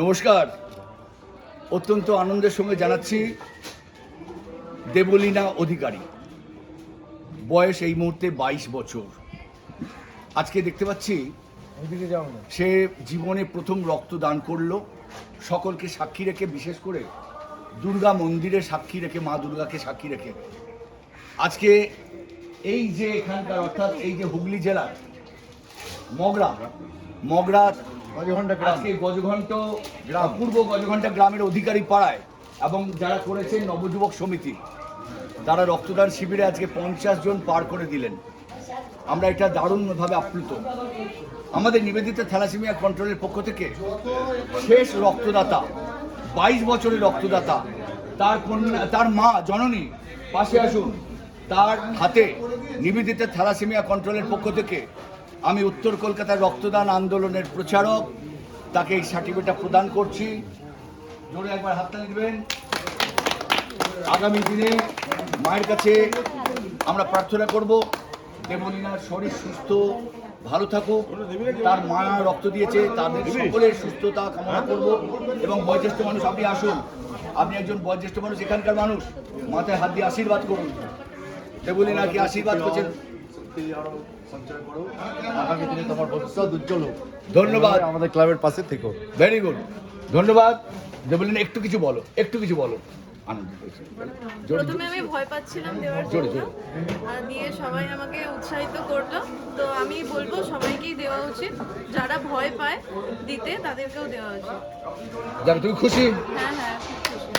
নমস্কার। অত্যন্ত আনন্দের সঙ্গে জানাচ্ছি দেবলীনা অধিকারী। বয়স এই মুহূর্তে বাইশ বছর। আজকে দেখতে পাচ্ছি সে জীবনে প্রথম রক্ত দান করল। সকলকে সাক্ষী রেখে বিশেষ করে দুর্গা মন্দিরে সাক্ষী রেখে মা দুর্গাকে সাক্ষী রেখে। আজকে এই যে এখানকার অর্থাৎ এই যে হুগলি জেলার মগরা গ্রাম আজকে গজঘণ্ট গ্রাম। পূর্ব গজঘণ্টা গ্রামের অধিকারী পাড়ায় এবং যারা করেছেন নবযুবক সমিতি তারা রক্তদান শিবিরে আজকে পঞ্চাশ জন পার করে দিলেন। আমরা এটা দারুণভাবে আপ্লুত। আমাদের নিবেদিত থ্যালাসেমিয়া কন্ট্রোলের পক্ষ থেকে শেষ রক্তদাতা বাইশ বছরের রক্তদাতা তার কন্যা তার মা জননী পাশে আসুন তার হাতে নিবেদিত থ্যালাসেমিয়া কন্ট্রোলের পক্ষ থেকে আমি উত্তর কলকাতার রক্তদান আন্দোলনের প্রচারক তাকে এই সার্টিফিকেটটা প্রদান করছি। জোরে একবার হাততালি দিবেন। আগামী দিনে মায়ের কাছে আমরা প্রার্থনা করব দেবলীনার শরীর সুস্থ ভালো থাকুক। তার মা রক্ত দিয়েছে তাদের সকলের সুস্থতা কামনা করব এবং বয়োজ্যেষ্ঠ মানুষ আপনি আসুন। আপনি একজন বয়োজ্যেষ্ঠ মানুষ এখানকার মানুষ। মাথায় হাত দিয়ে আশীর্বাদ করুন। দেবলীনাকে আশীর্বাদ করছেন। সঞ্চয় করো। আগামী দিনে তোমার ভবিষ্যৎ উজ্জ্বল হোক। ধন্যবাদ। আমাদের ক্লাবের পাশে থেকো। ভেরি গুড ধন্যবাদ। দেবলীনা একটু কিছু বলো একটু কিছু বলো। আনন্দ প্রথমে আমি ভয় পাচ্ছিলাম দেওয়ার জন্য। দিয়ে সবাই আমাকে উৎসাহিত করল। তো আমি বলব সবাইকেই দেওয়া উচিত। যারা ভয় পায় দিতে তাদেরকেও দেওয়া উচিত। যাবে তুমি খুশি? হ্যাঁ হ্যাঁ খুব খুশি।